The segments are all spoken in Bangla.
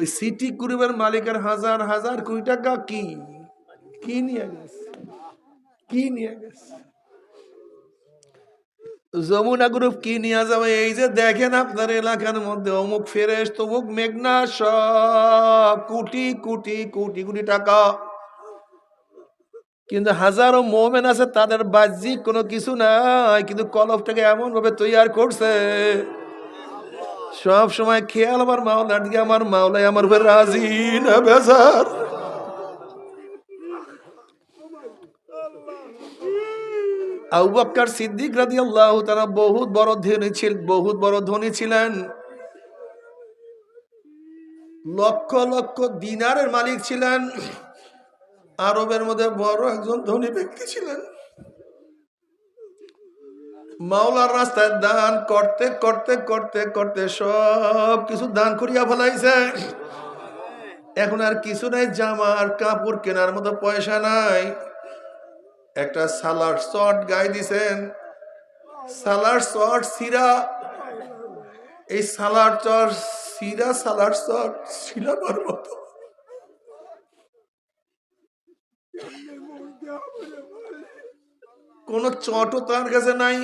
ওই সিটি গ্রুপের মালিকের হাজার হাজার কোটি টাকা কি? কি নিয়ে গেছে? কি নিয়ে গেছে? যমুনা গ্রুপ কি নিয়ে যাবে? এই যে দেখেন আপনার এলাকার মধ্যে অমুক ফেরেস তমুক মেঘনা, সব কোটি কোটি কোটি কোটি টাকা। কিন্তু হাজারো মোমেন আছে, তাদের বাহ্যিক কোনো কিছু নাই, কিন্তু কলফটাকে এমন ভাবে তৈরি করছে। সব সময় খেয়াল আমার মাওলার দিকে, আমার মাওলাই আমার উপর রাজি না, বেজার। আউবাক্কার সিদ্দিক রাদি আল্লাহ তারা বহুত বড় ধনী ছিল, বহুত বড় ধনী ছিলেন। লক্ষ লক্ষ দিনারের মালিক ছিলেন। আরবের মধ্যে বড় একজন ধনী ব্যক্তি ছিলেন। মাওলার রাস্তায় দান করতে করতে করতে করতে সব কিছু দান করিয়া ফেলাইছে। এখন আর কিছু নাই জামার কাপড় কেনার মতো পয়সা নাই। একটা সালাড শট গাই দিছেন। সালাড শট সিরা এই সালাড চর সিরা সালাড শট সিলাবার মতো। কোন চটও তার কাছে নাই।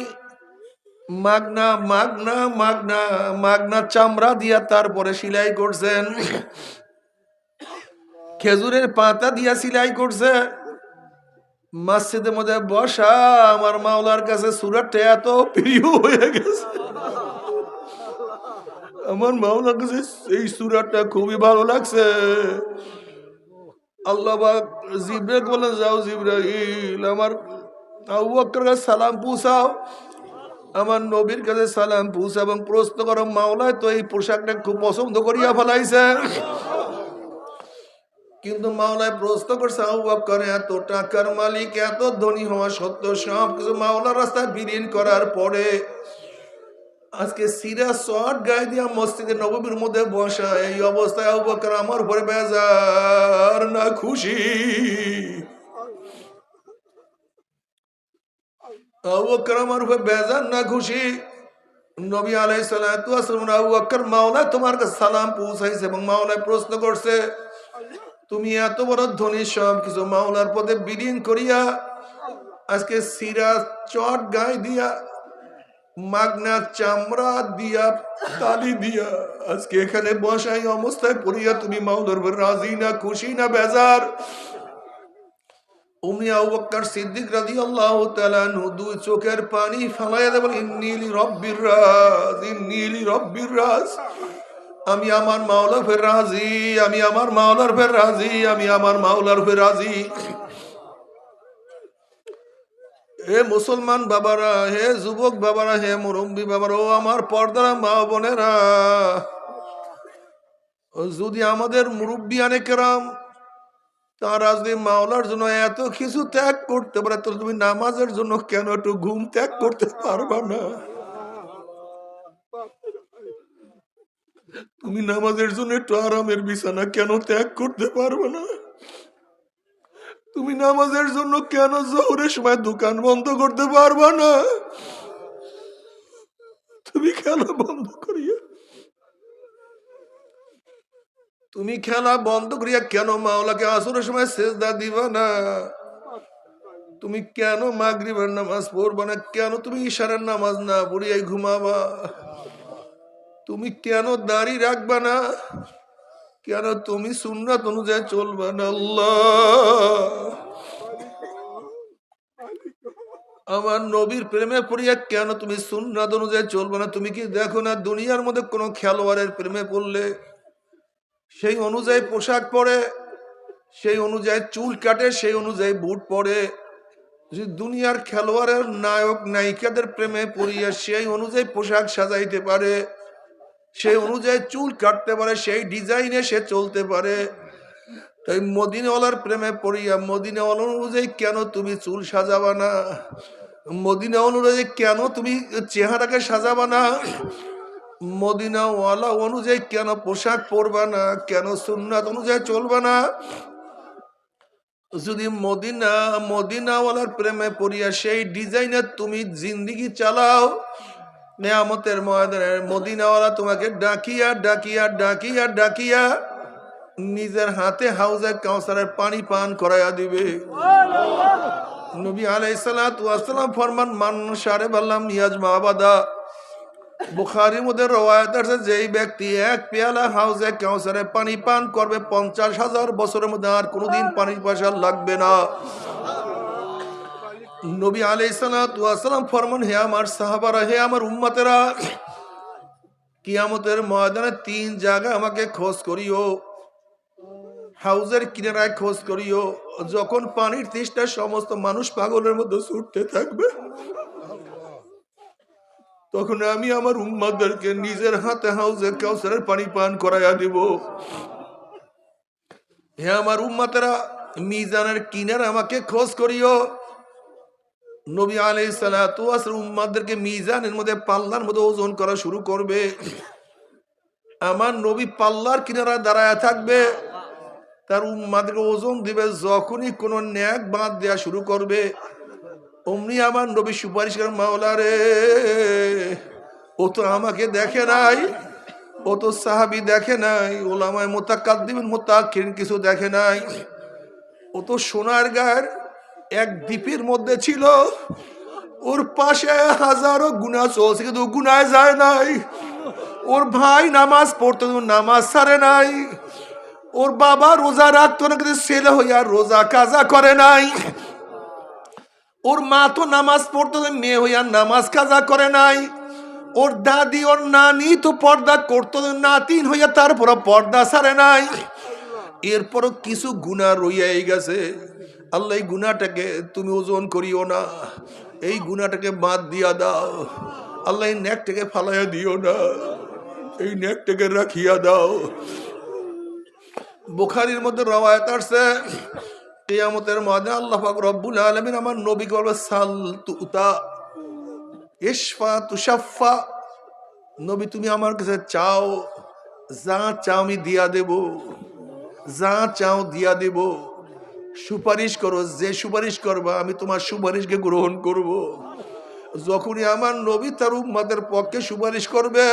মাগনা মাগনা মাগনা মাগনা চামড়া দিয়া তারপরে সিলাই করছেন। খেজুরের পাতা দিয়া সিলাই করছে। মসজিদের মধ্যে বসা, আমার মাওলার কাছে সুরাটটা এত প্রিয় হয়ে গেছে। আমার মাওলার কাছে এই সুরাটটা খুবই ভালো লাগছে। আল্লাহ জিব্রাইল বলে যাও জিব্রাইল, আমার আবু বকর কাছে সালাম পৌঁছাও। আমার নবীর কাছে সালাম পৌঁছা এবং প্রশ্ন করো, মাওলায় তো এই পোশাকটা খুব পছন্দ করিয়া ফেলাইছে। কিন্তু মাওলায় প্রশ্ন করছে, আবু করে এত টাকার মালিক, এত ধনী হওয়া সত্ত্বেও সব কিছু মাওলার রাস্তায় বিলীন করার পরে আজকে সিরা শর্ট গায়ে দিয়া মসজিদে নবমীর মধ্যে বসা, এই অবস্থায় বকর আমার উপরে বেজার না খুশি। আবু বকর আমার উপরে বেজার না খুশি নবী আলাই সালাম আবু বকর মাওলায় তোমার কাছে সালাম পৌঁছাইছে এবং মাওলায় প্রশ্ন করছে তুমি এত বড় ধনী সব কিছু মাওলার পদে বিলীন করিয়া আজকে সিরা চট গায়ে দিয়া মাগনা চামড়া দিয়া তালি দিয়া আজকে এখানে বসাই অবস্থায় পড়িয়া তুমি মাওলার উপর রাজি না খুশি না বেজার সিদ্দিক দুই চোখের পানি ফালাইয়া আমি আমার মাওলার ফের রাজি, আমি আমার রাজি, আমি আমার মাওলার ফের রাজি। হে মুসলমান বাবারা, হে যুবক বাবারা, হে মুরব্বী বাবারা, ও আমার পর্দারা মা বোনেরা যদি আমাদের মুরব্বী আনেকেরাম তারা যদি মাওলার জন্য এত কিছু ত্যাগ করতে পারে, তো তুমি নামাজের জন্য কেন একটু ঘুম ত্যাগ করতে পারবা না? তুমি নামাজের জন্য একটু আরামের বিছানা কেন ত্যাগ করতে পারবে না? তুমি নামাজের জন্য কেন জোহরের সময় দোকান বন্ধ করতে পারবে না? তুমি কেন বন্ধ করিয়া তুমি খেলা বন্ধ করিয়া কেন মাওলাকে আসরের সময় সেজদা দিবা না? তুমি কেন মাগরিবের নামাজ পড়বা না? কেন তুমি ইশারের নামাজ না পড়িয়াই ঘুমাবা? তুমি কেন দাড়ি রাখবা না? কেন তুমি সুন্নাত অনুযায়ী চলবে না? আমার নবীর প্রেমে পড়িয়া কেন তুমি সুন্নাত অনুযায়ী চলবে না? তুমি কি দেখো না দুনিয়ার মধ্যে কোনো খেলোয়াড়ের প্রেমে পড়লে? সেই অনুযায়ী পোশাক পরে, সেই অনুযায়ী চুল কাটে, সেই অনুযায়ী বুট পরে। দুনিয়ার খেলোয়াড়ের নায়ক নায়িকাদের প্রেমে পড়িয়া সেই অনুযায়ী পোশাক সাজাইতে পারে, সেই অনুযায়ী চুল কাটতে পারে, সেই ডিজাইনে সে চলতে পারে। তাই মদিনাওয়ালার প্রেমে পড়িয়া, মদিনাওয়ালা অনুযায়ী কেন তুমি চুল সাজাবা না? মদিনা অনুযায়ী কেন তুমি চেহারাকে সাজাবা না? মদিনাওয়ালা অনুযায়ী কেন পোশাক পরবা না? কেন সুন্নাত অনুযায়ী চলবা না? যদি মদিনা মদিনাওয়ালার প্রেমে পড়িয়া সেই ডিজাইনে তুমি জিন্দিগি চালাও নেয়ামতের ময়দানের মদিনাওয়ালা তোমাকে ডাকিয়া ডাকিয়া ডাকিয়া ডাকিয়া নিজের হাতে হাউজে কাউসারের পানি পান করাইয়া দিবে। নবী আলাইসালাম ফরমান মান সারে বললাম ইয়াজ মাবাদা বুখারির মধ্যে রওয়ায়ত আছে যেই ব্যক্তি এক পেয়ালা হাউজে কাউসারে পানি পান করবে পঞ্চাশ হাজার বছরের মধ্যে আর কোনোদিন পানি পয়সা লাগবে না। নবী আলাইসালাম ফরমান হে আমার সাহাবারা হে আমার উম্মতেরা কিয়ামতের ময়দানে তিন জায়গা আমাকে খোঁজ করিও হাউজের কিনারায় খোঁজ করিও যখন পানির তৃষ্ণা সমস্ত মানুষ পাগলের মধ্যে ছুটতে থাকবে তখন আমি আমার উম্মাদেরকে নিজের হাতে হাউজে কাউসারের পানি পান করাইয়া দিব। হে আমার উম্মাতেরা, মিজানের কিনারে আমাকে খোঁজ করিও। নবী আলাই সালাতার উম্মাদেরকে মিজানের মধ্যে পাল্লার মধ্যে ওজন করা শুরু করবে। আমার নবী পাল্লার কিনারা দাঁড়ায় থাকবে। তার উম্মাদেরকে ওজন দিবে যখনই কোনো ন্যাক বাঁধ দেয়া শুরু করবে। অমনি আমার নবী সুপারিশ করেন মাওলা রে ও তো আমাকে দেখে নাই, ও তো সাহাবি দেখে নাই, ওলামায় মোতাকাত দিবেন মোতাকিন কিছু দেখে নাই, ও তো সোনার গায়ের এক দ্বীপের মধ্যে ছিল, ওর পাশে হাজারো গুণা চলছে, কিন্তু ও গুনায় যায় নাই, ওর ভাই নামাজ পড়তো নামাজ সারে নাই, ওর বাবা রোজা রাখতো না কিন্তু ছেলে হইয়া রোজা কাজা করে নাই ওর মা তো নামাজ পড়তো মেয়ে হইয়া নামাজ কাজা করে নাই। ওর দাদি, ওর নানি তো পর্দা করতো নাতিন হইয়া তারপর পর্দা সারে নাই। এরপরও কিছু গুণা রইয়াই গেছে। আল্লাহ, এই গুণাটাকে তুমি ওজন করিও না। এই গুণাটাকে বাদ দিয়া দাও। আল্লাহ, এই নেকটাকে ফালাইয়া দিও না। এই নেকটাকে রাখিয়া দাও। বুখারির মধ্যে রওয়ায়ত আসছে। কিয়ামতের মাঝে আল্লাহ পাক রব্বুল আলামিন আমার নবী বলবে, সাল তুতা, ইশফা তুষাফা নবী তুমি আমার কাছে চাও, যা চাও আমি দিয়া দেব, যা চাও দিয়া দেব। সুপারিশ করো, যে সুপারিশ করবা, আমি তোমার সুপারিশকে গ্রহণ করব। যখনই আমার নবী তার উম্মাদের পক্ষে সুপারিশ করবে,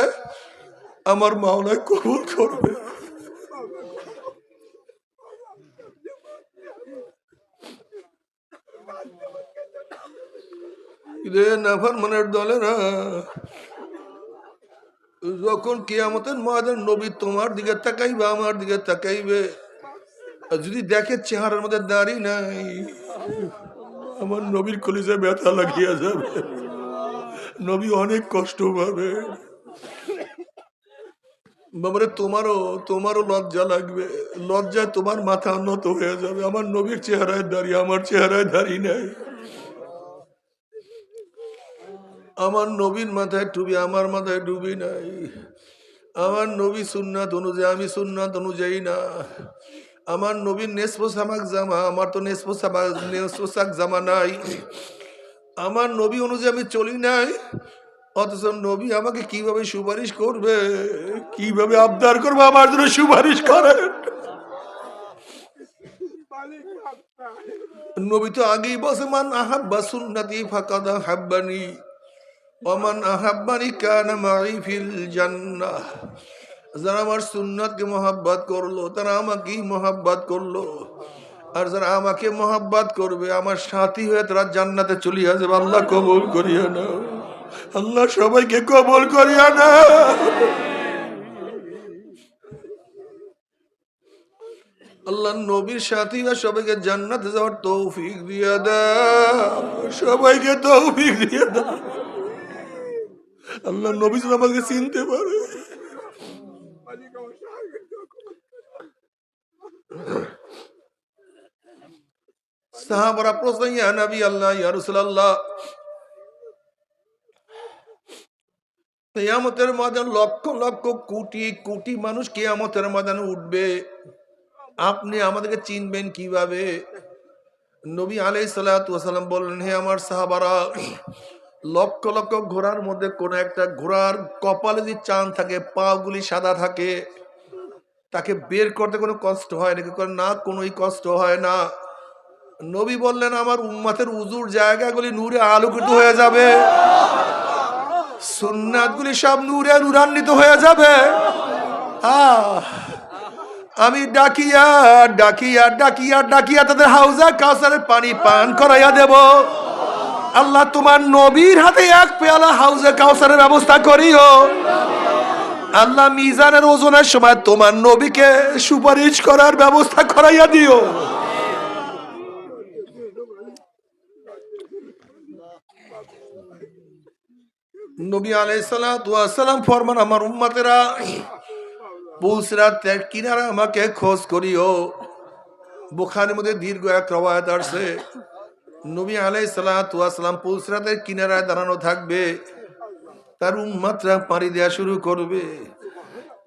আমার মাওলায় কবুল করবে। রে নাফার মনের দলেরা, যখন কিয়ামতের ময়দান নবী তোমার দিকে তাকাইবে, আমার দিকে তাকাইবে যদি দেখে চেহারার মধ্যে দাঁড়ি নাই, আমার নবীর কলিজে ব্যথা লাগিয়া যাবে। নবী অনেক কষ্ট পাবে। বাবারে, তোমারও তোমারও লজ্জা লাগবে। লজ্জায় তোমার মাথা উন্নত হয়ে যাবে। আমার নবীর চেহারায় দাঁড়িয়ে আমার চেহারায় দাঁড়িয়ে নাই। আমার নবীর মাথায় টুবি আমার মাথায় ডুবি নাই। আমার নবী সুন্নাত অনুযায়ী, আমি সুন্নাত অনুযায়ী না। আমার নবীর নেসপো সামাক জামা, আমার তো নেসপো সামাক নেসপো সাক জামা নাই। আমার নবী অনুযায়ী আমি চলি নাই। অথচ নবী আমাকে কীভাবে সুপারিশ করবে? কীভাবে আবদার করবে? আমার জন্য সুপারিশ করেন। নবী তো আগেই বসে মান আহাব্বা সুন্নাতি ফাকাদা হাব্বানি ওমান আহাব্বানি কানা মাই ফিল জান্নাহ যারা আমার সুন্নাতকে মহাব্বাত করল, তারা আমাকেই মহাব্বাত করল। আর যারা আমাকে মহাব্বাত করবে, আমার সাথী হয়ে তারা জান্নাতে চলিয়া যাবে আল্লাহ কবল করিয়া না আল্লাহ সবাইকে কবল করিয়া না আল্লাহ নবীর সাথী হয়ে সবাইকে জান্নাতে যাওয়ার তৌফিক দিয়া দাও। সবাইকে তৌফিক দিয়া দাও। আল্লাহ নবী আমাকে চিনতে পারে। সাহাবারা প্রশ্ন, ইয়া নবী আল্লাহ, ইয়া রাসূলুল্লাহ। কিয়ামতের ময়দান লক্ষ লক্ষ কোটি কোটি মানুষ কিয়ামতের ময়দানে উঠবে। আপনি আমাদেরকে চিনবেন কীভাবে? নবী আলাই সালাম বললেন, হে আমার সাহাবারা লক্ষ লক্ষ ঘোড়ার মধ্যে কোন একটা ঘোড়ার কপালে যদি চান থাকে, পাগুলি সাদা থাকে, তাকে বের করতে কোনো কষ্ট হয় নাকি? না, কোনোই কষ্ট হয় না। নবী বললেন, আমার উম্মাতের উজুর জায়গাগুলি নূরে আলোকিত হয়ে যাবে। সুন্নাতগুলি সব নূরে নূরান্বিত হয়ে যাবে। আমি ডাকিয়া ডাকিয়া ডাকিয়া ডাকিয়া তাদের হাউজা কাউসারের পানি পান করাইয়া দেব। আল্লাহ তোমার নবীর হাতে এক পেয়ালা হাউজে কাউসারের ব্যবস্থা করিও। আল্লাহ মিজানের ওজনের সময় তোমার নবীকে সুপারিশ করার ব্যবস্থা করাইয়া দিও। নবী আলাইসালাম ফরমান, আমার উম্মাতেরা পুলসরাতের কিনারা আমাকে খোঁজ করিও। বুখারের মধ্যে দীর্ঘ এক রবায়ত আসছে। নবী আলাই সালাম পুলসরাতের কিনারায় দাঁড়ানো থাকবে। তার উম্মাতরা পাড়ি দেওয়া শুরু করবে।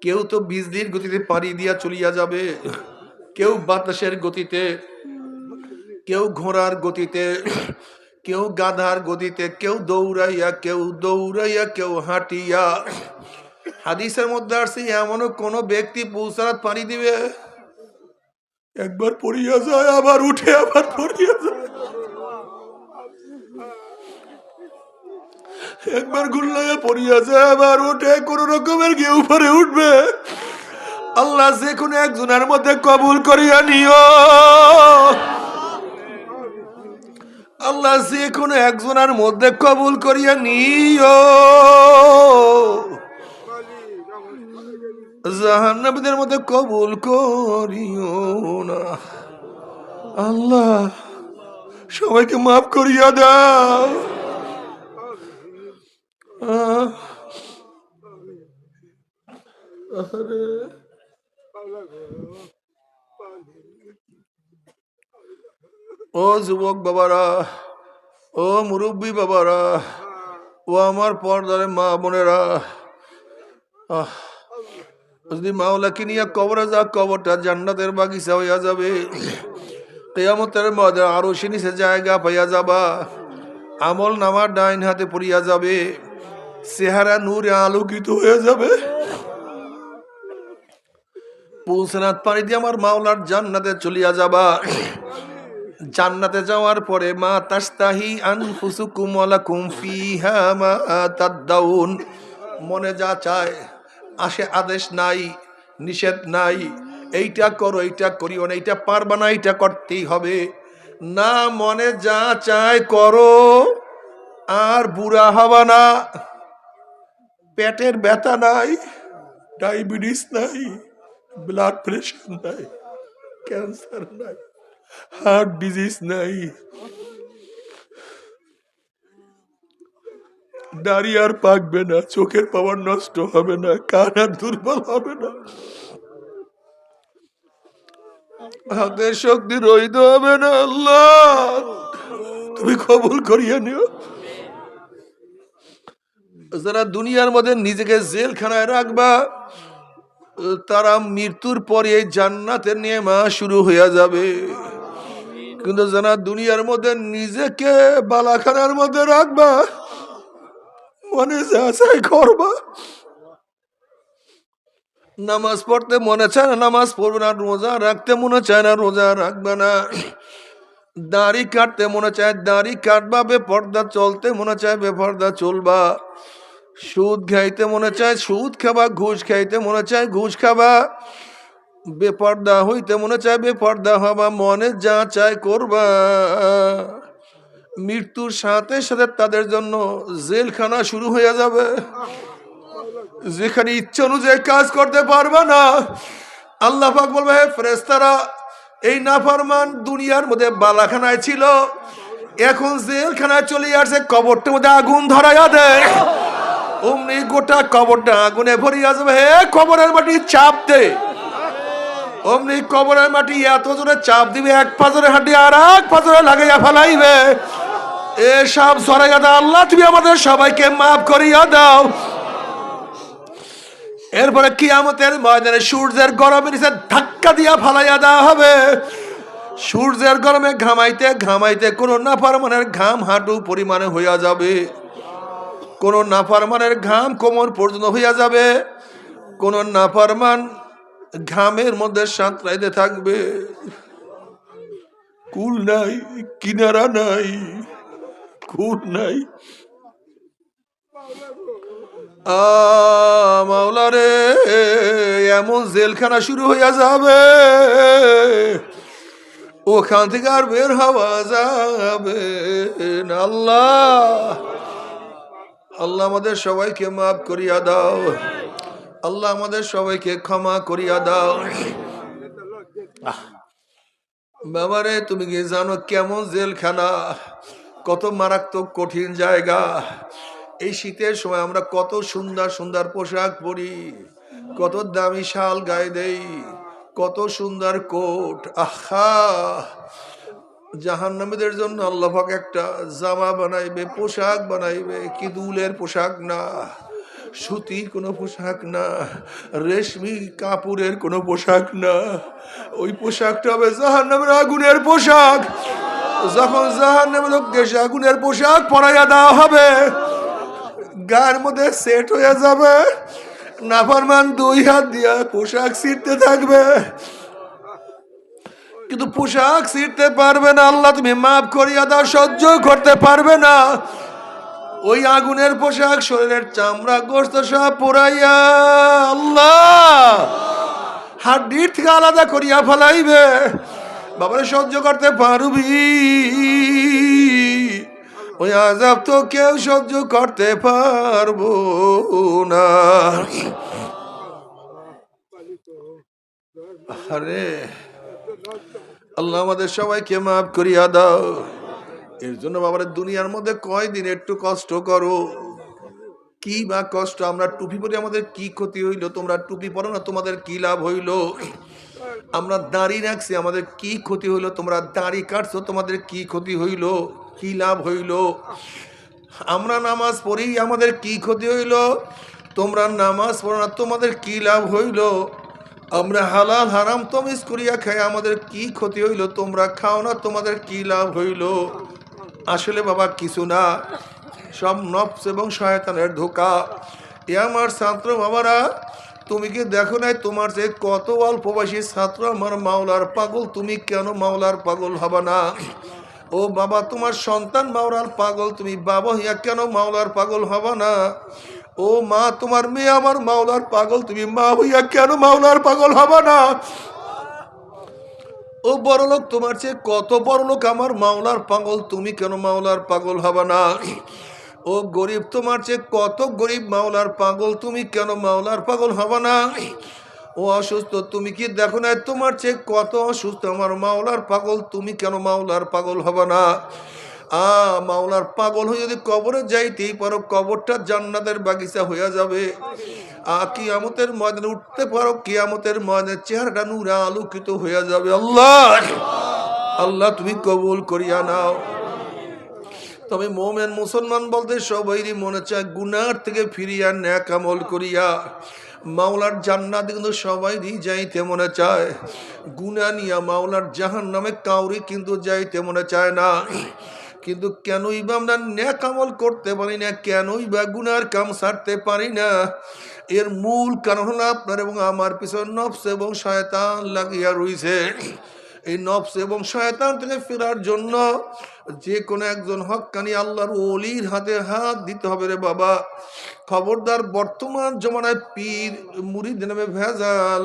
কেউ তো বিজলির গতিতে পাড়ি দিয়া চলিয়া যাবে। কেউ বাতাসের গতিতে, কেউ ঘোড়ার গতিতে, কেউ গাধার গতিতে, কেউ দৌড়াইয়া কেউ দৌড়াইয়া, কেউ হাঁটিয়া। হাদিসের মধ্যে আসছে, এমনও কোন ব্যক্তি পৌঁছারাত পানি দিবে? একবার পড়িয়া যায়, আবার উঠে আবার পড়িয়া যায়। একবার গুল্লাইয়া পড়িয়া যায়, আবার উঠে কোন রকমের গিয়ে উপরে উঠবে। আল্লাহ যে কোনো একজনের মধ্যে কবুল করিয়া নিও। আল্লাহ যে কোনো একজনের মধ্যে কবুল করিয়া নিও। জাহান্নাবীদের মধ্যে কবুল করিও না। আল্লাহ, সবাইকে মাফ করিয়া দাও। ও যুবক বাবারা, ও মুরব্বী বাবারা, ও আমার পর্দারে মা বোনেরা যদি মাওলাকে নিয়ে কবরে যা, কবরটা জান্নাতের বাগিচা হইয়া যাবে। কেয়ামতের মধ্যে আরও সে নিচে জায়গা পাইয়া যাবা। আমল নামার ডাইন হাতে পড়িয়া যাবে। চেহারা নূরে আলোকিত হয়ে যাবে। পৌঁছনাথ পানি দিয়ে আমার মাওলার জান্নাতে চলিয়া যাবা। জান্নাতে যাওয়ার পরে, মা তাস্তাহি আনফুসুকুম ওয়ালাকুম ফিহা মা তাদাউন মনে যা চায়, আসে আদেশ নাই, নিষেধ নাই। এইটা করো, এইটা করিও না, এইটা পারবা না, এইটা করতেই হবে। না, মনে যা চায় করো, আর বুড়া হবা না। পেটের ব্যথা নাই, ডায়াবেটিস নাই ব্লাড প্রেশার নাই ক্যান্সার নাই হার্ট ডিজিজ নাই, দাড়ি আর পাকবে না, চোখের পাওয়ার নষ্ট হবে না, কান আর দুর্বল হবে না। হাতের শক্তি রইতে হবে না, আল্লাহ। তুমি কবুল করিয়া নিও। যারা দুনিয়ার মধ্যে নিজেকে জেলখানায় রাখবা, তারা মৃত্যুর পরে জান্নাতের নিয়মা শুরু হইয়া যাবে। কিন্তু যারা দুনিয়ার মধ্যে নিজেকে বালাখানার মধ্যে রাখবা, মনে যা চাই করবা। নামাজ পড়তে মনে চায় না, নামাজ পড়বে না, রোজা রাখতে মনে চায় না, রোজা রাখবে না। দাড়ি কাটতে মনে চায়, দাড়ি কাটবা, বেপর্দা চলতে মনে চায়, বেপর্দা চলবা। সুদ খাইতে মনে চায়, সুদ খাবা, ঘুষ খাইতে মনে চায়, ঘুষ খাবা। বেপর্দা হইতে মনে চায়, বেপর্দা হবা, মনে যা চায় করবা। মৃত্যুর সাথে সাথে তাদের জন্য জেলখানা শুরু হয়ে যাবে। যেখানে ইচ্ছা অনুযায়ী কাজ করতে পারবে না। আল্লাহ পাক বলবে, হে ফেরেস্তারা এই নাফারমান দুনিয়ার মধ্যে বালাখানায় ছিল। এখন জেলখানায় চলে আসছে কবরটার মধ্যে আগুন ধরাইয়া দেয়। অমনি গোটা কবরটা আগুনে ভরিয়া যাবে। হে কবরের মাটি চাপ দে। অমনি কবরের মাটি এত জোরে চাপ দিবে, এক পাজরে হাঁটি আর এক পাজরে লাগাইয়া ফেলাইবে। এসব সরাইয়া দাও, আল্লাহ, তুমি আমাদের সবাইকে মাফ করিয়া দাও। এরপরে কি কিয়ামতের ময়দানে সূর্যের গরমে নিচে ধাক্কা দিয়া ফালাইয়া দেওয়া হবে। সূর্যের গরমে ঘামাইতে ঘামাইতে কোনো নাফারমানের ঘাম হাঁটু পরিমাণে হইয়া যাবে। কোন নাফারমানের ঘাম কোমর পর্যন্ত হইয়া যাবে। কোন নাফারমান ঘামের মধ্যে সাঁতরাইতে থাকবে। কুল নাই, কিনারা নাই কুল নাই। আ মাওলা রে, এমন জেলখানা শুরু হইয়া যাবে। ওখান থেকে আর বের হওয়া যাবে আল্লাহ! আল্লাহ আমাদের সবাইকে মাফ করিয়া দাও। আল্লাহ আমাদের সবাইকে ক্ষমা করিয়া দাও। বাবারে, তুমি কি জানো কেমন জেলখানা? কত মারাত্মক কঠিন জায়গা। এই শীতের সময় আমরা কত সুন্দর সুন্দর পোশাক পরি, কত দামি শাল গায়ে দেই, কত সুন্দর কোট। আহা! জাহান্নামীদের জন্য আল্লাহ পাক একটা জামা বানাইবে, পোশাক বানাইবে, কি দুলের পোশাক না, সুতির কোনো পোশাক না, রেশমি কাপড়ের কোনো পোশাক না, ওই পোশাকটা হবে জাহান্নামের আগুনের পোশাক। যখন জাহান্নামের লোককে আগুনের পোশাক পরাইয়া দেওয়া হবে, গায়ের মধ্যে সেট হয়ে যাবে, নাফরমান দুই হাত দিয়া পোশাক ছিঁড়তে থাকবে। কিন্তু পোশাক ছিঁড়তে পারবে না, আল্লাহ তুমি মাফ করিয়া দাও, সহ্য করতে পারবে না। ওই আগুনের পোশাক, শরীরের চামড়া, গোস্ত সব পোড়াইয়া আল্লাহ হাড্ডির থেকে আলাদা করিয়া ফেলাইবে। বাবারে, সহ্য করতে পারবি? ওই আজাব তো কেউ সহ্য করতে পারব না। আরে আল্লাহ আমাদের সবাইকে মাফ করিয়া দাও। এর জন্য বাবার দুনিয়ার মধ্যে কয়দিন একটু কষ্ট করো। কি বা কষ্ট, আমরা টুপি পরে আমাদের কি ক্ষতি হইল? তোমরা টুপি পরো না, তোমাদের কি লাভ হইল? আমরা দাড়ি রাখছি, আমাদের কি ক্ষতি হইল? তোমরা দাড়ি কাটছো, তোমাদের কি ক্ষতি হইল? কি লাভ হইল? আমরা নামাজ পড়ি, আমাদের কি ক্ষতি হইল? তোমরা নামাজ পড়ো না, তোমাদের কি লাভ হইল? আমরা হালাল হারাম তমিজ করিয়া খাই, আমাদের কি ক্ষতি হইল? তোমরা খাও না, তোমাদের কি লাভ হইল? আসলে বাবা, কিছু না। সব নফস এবং শয়তানের ধোকা। এ আমার ছাত্র বাবারা, তুমি কি দেখো নাই তোমার যে কত অল্প বয়সী ছাত্র আমার মাওলার পাগল? তুমি কেন মাওলার পাগল হবা না? ও বাবা, তোমার সন্তান মাওলার পাগল, তুমি বাবা হইয়া কেন মাওলার পাগল হবা না? ও মা, তোমার মেয়ে আমার মাওলার পাগল, তুমি মা হইয়া কেন মাওলার পাগল হবা না? ও বড় লোক তোমার চেয়ে কত বড় লোক আমার মাওলার পাগল, তুমি কেন মাওলার পাগল হবা না? ও গরিব, তোমার চেয়ে কত গরিব মাওলার পাগল, তুমি কেন মাওলার পাগল হবা না? ও অসুস্থ, তুমি কি দেখো না তোমার চেয়ে কত অসুস্থ আমার মাওলার পাগল, তুমি কেন মাওলার পাগল হবা না? আ, মাওলার পাগল হয়ে যদি কবরে যাইতেই পারো কবরটা জান্নাতের বাগিচা হইয়া যাবে। আ, কিয়ামতের ময়দানে উঠতে পারো, কিয়ামতের ময়দানে চেহারাটা নুরা আলোকিত হইয়া যাবে। আল্লাহ! আল্লাহ, তুমি কবুল করিয়া নাও। তবে মোমেন মুসলমান বলতে সবাইরই মনে চায়, গুনার থেকে ফিরিয়া ন্যাক আমল করিয়া। মাওলার জান্নাত কিন্তু সবাইরই যাইতে মনে চায়। গুনা নিয়া মাওলার জাহান নামে কাউরি কিন্তু যাইতে মনে চায় না। কিন্তু কেনই বা আমরা ন্যাক আমল করতে পারি না, কেনই বা গুনার কাম সারতে পারি না? এর মূল কারণ হলো আপনার এবং আমার পিছনে নফস এবং শয়তান লাগিয়া রয়েছে এই নফস এবং শয়তান থেকে ফেরার জন্য যে কোনো একজন হক্কানি আল্লাহর অলির হাতে হাত দিতে হবে রে বাবা। খবরদার বর্তমান জমানায় পীর, মুরিদ নামে ভেজাল,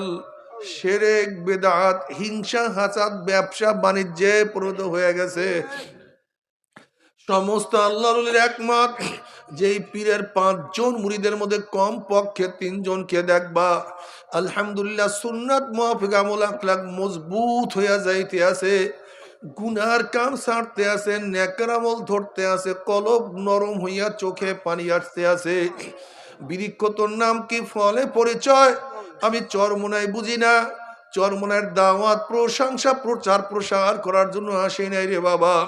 সেরেক, বেদাত, হিংসা, হাসাদ, ব্যবসা, বাণিজ্যে পরিণত হয়ে গেছে। সমস্ত আল্লাহর একমত। যেই পীরের পাঁচজন মুড়িদের মধ্যে কম পক্ষে তিনজনকে দেখবা। আলহামদুলিল্লাহ সুন্নাত মহাফিক আমল, আখলাক মজবুত হইয়া যাইতে আছে। গুনার কাম ছাড়তে আছে, নেকার আমল ধরতে আছে, কলব নরম হইয়া চোখে পানি আসতে আছে। বৃক্ষ তোর নাম কি? ফলে পরিচয়? আমি চরমোনাই বুঝি না। চরমোনার দাওয়াত, প্রশংসা প্রচার প্রসার করার জন্য আসে নাই রে বাবা।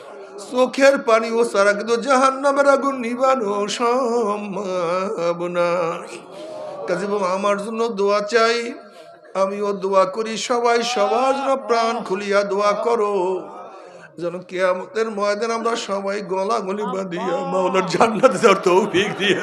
চোখের পানি ও সারা কিন্তু জাহান নামের আগুন নিবানো সম্ভব নাই কাজে আমার জন্য দোয়া চাই। আমিও দোয়া করি, সবাই সবার জন্য প্রাণ খুলিয়া দোয়া করো। যেন কেয়ামতের ময়দান আমরা সবাই গলা গলি বাঁধিয়া মাওলার জান্নাতে তৌফিক দিয়ে